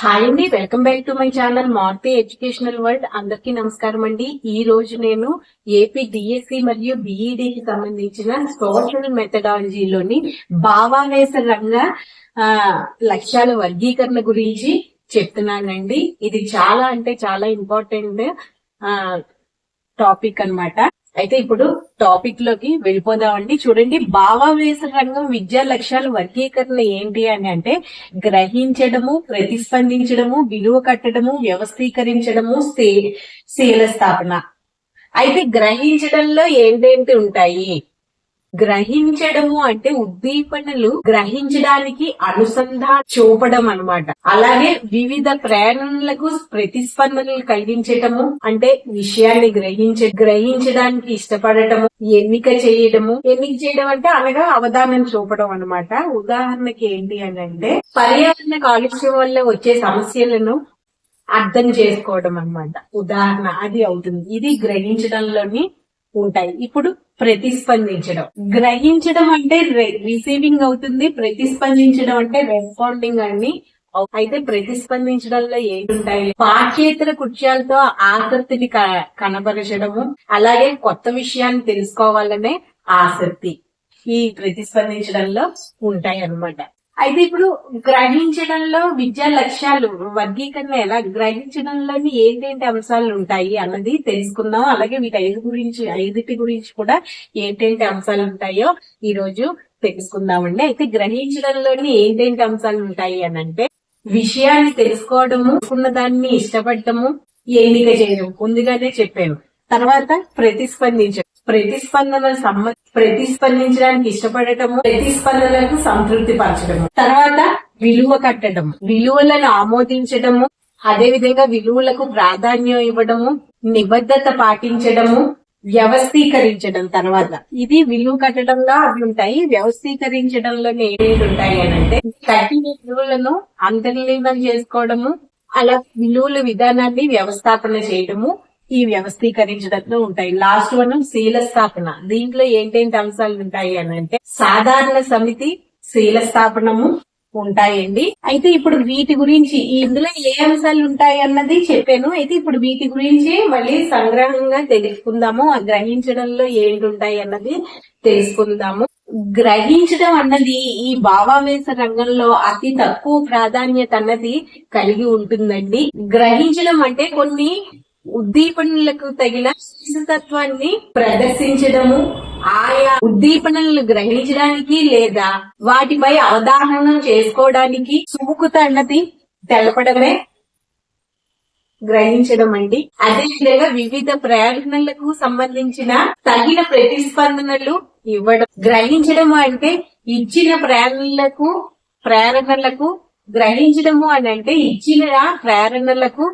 Hi అండి welcome back to my channel Maruti educational world అందరికీ నమస్కారం అండి. ఈ రోజు నేను ఏపీ డిఎస్సి మరియు బిఈడికి సంబంధించిన సోషల్ మెథడాలజీలోని భావావేశ రంగ ఆ, లక్ష్యాల వర్గీకరణ గురించి చెప్తున్నానండి. ఇది చాలా అంటే చాలా ఇంపార్టెంట్ టాపిక్ అన్నమాట. అయితే ఇప్పుడు టాపిక్లోకి వెళ్ళిపోదామండి. చూడండి భావావేశ రంగం విద్యా లక్ష్యాల వర్గీకరణ ఏంటి అని అంటే గ్రహించడము ప్రతిస్పందించడము విలువ కట్టడము వ్యవస్థీకరించడము శీల స్థాపన. అయితే గ్రహించడంలో ఏంటేంటి ఉంటాయి? గ్రహించడము అంటే ఉద్దీపనలు గ్రహించడానికి అనుసంధానం చూపడం అన్నమాట. అలాగే వివిధ ప్రేరణలకు ప్రతిస్పందనలు కలిగించటము అంటే విషయాన్ని గ్రహించ గ్రహించడానికి ఇష్టపడటము ఎన్నిక చేయడము. ఎన్నిక చేయడం అంటే అనగా అవధానం చూపడం అనమాట ఉదాహరణకి ఏంటి అని అంటే పర్యావరణ కాలుష్యం వల్ల వచ్చే సమస్యలను అర్థం చేసుకోవడం అన్నమాట. ఉదాహరణ అది అవుతుంది. ఇది గ్రహించడంలోని ఉంటాయి. ఇప్పుడు ప్రతిస్పందించడం. గ్రహించడం అంటే రిసీవింగ్ అవుతుంది ప్రతిస్పందించడం అంటే రెస్పాండింగ్ అని అయితే ప్రతిస్పందించడంలో ఏంటుంటాయి పాఠ్యేతర కృత్యాలతో ఆసక్తిని కనబరచడము అలాగే కొత్త విషయాన్ని తెలుసుకోవాలనే ఆసక్తి ఈ ప్రతిస్పందించడంలో ఉంటాయి అన్నమాట అయితే ఇప్పుడు గ్రహించడంలో విద్యా లక్ష్యాలు వర్గీకరణ ఎలా? గ్రహించడంలోని ఏంటేంటి అంశాలు ఉంటాయి అన్నది తెలుసుకుందాం. అలాగే వీటి ఐదు గురించి ఐదుటి గురించి కూడా ఏంటేంటి అంశాలు ఉంటాయో ఈ రోజు తెలుసుకుందామండి. అయితే గ్రహించడంలోని ఏంటేంటి అంశాలు ఉంటాయి అని అంటే విషయాన్ని తెలుసుకోవడము ఉన్న దాన్ని ఇష్టపడటము ఎన్నిక చేయడం ముందుగానే చెప్పాను. తర్వాత ప్రతిస్పందించడం. ప్రతిస్పందన సమ్మ ప్రతిస్పందించడానికి ఇష్టపడటము ప్రతిస్పందనకు సంతృప్తి పరచడము. తర్వాత విలువ కట్టడం విలువలను ఆమోదించడము అదే విధంగా విలువలకు ప్రాధాన్యం ఇవ్వడము నిబద్ధత పాటించడము వ్యవస్థీకరించడం తర్వాత. ఇది విలువ కట్టడంలో అవి ఉంటాయి. వ్యవస్థీకరించడంలో ఏమేమి ఉంటాయి అని అంటే కట్టిన విలువలను అంతర్లీనం చేసుకోవడము అలా విలువల విధానాన్ని వ్యవస్థాపన చేయడము ఈ వ్యవస్థీకరించడంలో ఉంటాయి. లాస్ట్ వన్ శీలస్థాపన దీంట్లో ఏంటేంటి అంశాలు ఉంటాయి అని అంటే సాధారణ సమితి శీలస్థాపనము ఉంటాయండి. అయితే ఇప్పుడు వీటి గురించి ఇందులో ఏ అంశాలు ఉంటాయి అన్నది చెప్పాను. అయితే ఇప్పుడు వీటి గురించి మళ్ళీ సంగ్రహంగా తెలుసుకుందాము. గ్రహించడంలో ఏంటి ఉంటాయి అన్నది తెలుసుకుందాము. గ్రహించడం అన్నది ఈ భావావేశ రంగంలో అతి తక్కువ ప్రాధాన్యత అన్నది కలిగి ఉంటుందండి. గ్రహించడం అంటే కొన్ని ఉద్దీపనలకు తగిన తత్వాన్ని ప్రదర్శించడము ఆయా ఉద్దీపనలను గ్రహించడానికి లేదా వాటిపై అవగాహన చేసుకోవడానికి సుముఖత అన్నది తెలపడమే గ్రహించడం అండి అదే విధంగా వివిధ ప్రేరణలకు సంబంధించిన తగిన ప్రతిస్పందనలు ఇవ్వడం గ్రహించడం అంటే ఇచ్చిన ప్రేరణలకు ప్రేరణలకు గ్రహించడము అని అంటే ఇచ్చిన ప్రేరణలకు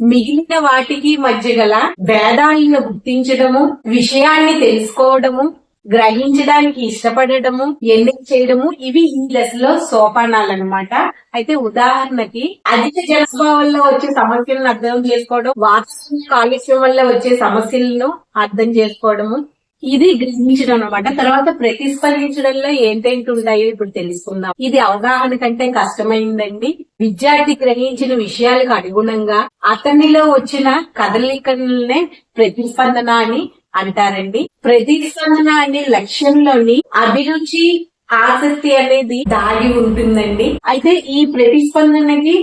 మిగిలిన వాటికి మధ్య గల భేదాలను గుర్తించడము విషయాన్ని తెలుసుకోవడము గ్రహించడానికి ఇష్టపడటము ఎన్నిక చేయడము ఇవి ఈ దశలో సోపానాలు అనమాట అయితే ఉదాహరణకి అధిక జలస్వభావం వల్ల వచ్చే సమస్యలను అర్థం చేసుకోవడం వాతావరణ కాలుష్యం వల్ల వచ్చే సమస్యలను అర్థం చేసుకోవడము ఇది గ్రహించడం అనమాట తర్వాత ప్రతిస్పందించడంలో ఏంటేంటి ఉంటాయో ఇప్పుడు తెలుసుకుందాం. ఇది అవగాహన కంటే కష్టమైందండి. విద్యార్థి గ్రహించిన విషయాలకు అనుగుణంగా అతనిలో వచ్చిన కదలికలనే ప్రతిస్పందన అని అంటారండి. ప్రతిస్పందన అనే లక్ష్యంలోని అభిరుచి ఆసక్తి అనేది దాగి ఉంటుందండి. అయితే ఈ ప్రతిస్పందనకి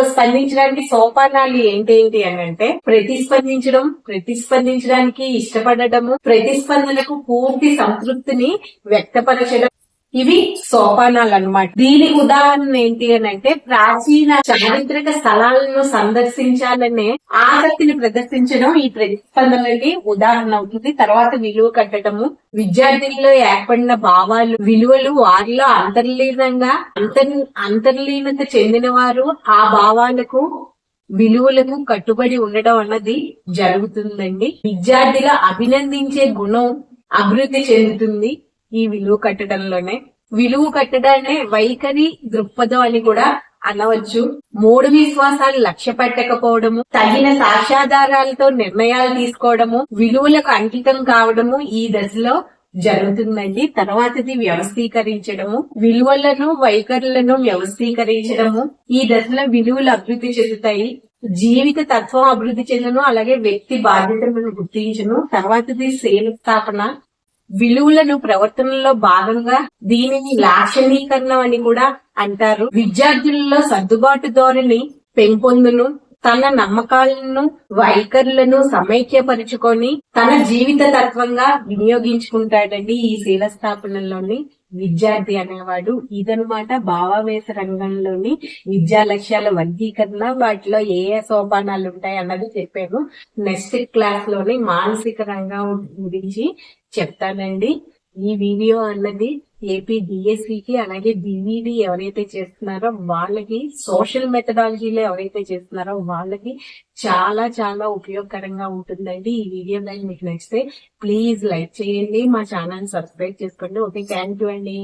స్పందించడానికి సోపానాలు ఏంటేంటి అని అంటే ప్రతిస్పందించడం ప్రతిస్పందించడానికి ఇష్టపడటము ప్రతిస్పందనకు పూర్తి సంతృప్తిని వ్యక్తపరచడం. ఇవి సోపానాలు అనమాట దీనికి ఉదాహరణ ఏంటి అని అంటే ప్రాచీన చారిత్రక స్థలాలను సందర్శించాలనే ఆసక్తిని ప్రదర్శించడం ఈ ప్రతిస్పందనకి ఉదాహరణ అవుతుంది. తర్వాత విలువ కట్టడము విద్యార్థుల్లో ఏర్పడిన భావాలు విలువలు వారిలో అంతర్లీనంగా అంతర్ అంతర్లీనత చెందిన వారు ఆ భావాలకు విలువలకు కట్టుబడి ఉండడం అన్నది జరుగుతుందండి. విద్యార్థుల అభినందించే గుణం అభివృద్ధి చెందుతుంది. ఈ విలువ కట్టడంలోనే. విలువ కట్టడాన్ని వైఖరి దృక్పథం అని కూడా అనవచ్చు. మూడు విశ్వాసాలు లక్ష్య పెట్టకపోవడము తగిన సాక్ష్యాధారాలతో నిర్ణయాలు తీసుకోవడము విలువలకు అంకితం కావడము ఈ దశలో జరుగుతుందండి. తర్వాతది వ్యవస్థీకరించడము విలువలను వైఖరులను వ్యవస్థీకరించడము. ఈ దశలో విలువలు అభివృద్ధి చెందుతాయి. జీవిత తత్వం అభివృద్ధి చెందను అలాగే వ్యక్తి బాధ్యతలను గుర్తించను. తర్వాతది స్థాపన విలువలను ప్రవర్తనలో భాగంగా దీనిని లాక్షణీకరణం అని కూడా అంటారు. విద్యార్థులలో సర్దుబాటు ధోరణి పెంపొందును తన నమ్మకాలను వైఖరులను సమైక్యపరుచుకొని తన జీవిత తత్వంగా వినియోగించుకుంటాడండి ఈ శీల స్థాపనలోని విద్యార్థి అనేవాడు. ఇదనమాట భావావేశ రంగంలోని విద్యా లక్ష్యాల వర్గీకరణ. వాటిలో ఏ ఏ సోపానాలు ఉంటాయి అన్నది చెప్పాను. నెక్స్ట్ క్లాస్లోని మానసిక రంగం గురించి చెప్తానండి. ఈ వీడియో అన్నది ఏపీ డిఎస్సికి అలాగే డివిడి ఎవరైతే చేస్తున్నారో వాళ్ళకి సోషల్ మెథడాలజీలో ఎవరైతే చేస్తున్నారో వాళ్ళకి చాలా చాలా ఉపయోగకరంగా ఉంటుందండి ఈ వీడియో కానీ మీకు నచ్చితే ప్లీజ్ లైక్ చేయండి మా ఛానల్ సబ్స్క్రైబ్ చేసుకోండి. ఓకే థ్యాంక్ యూ అండి.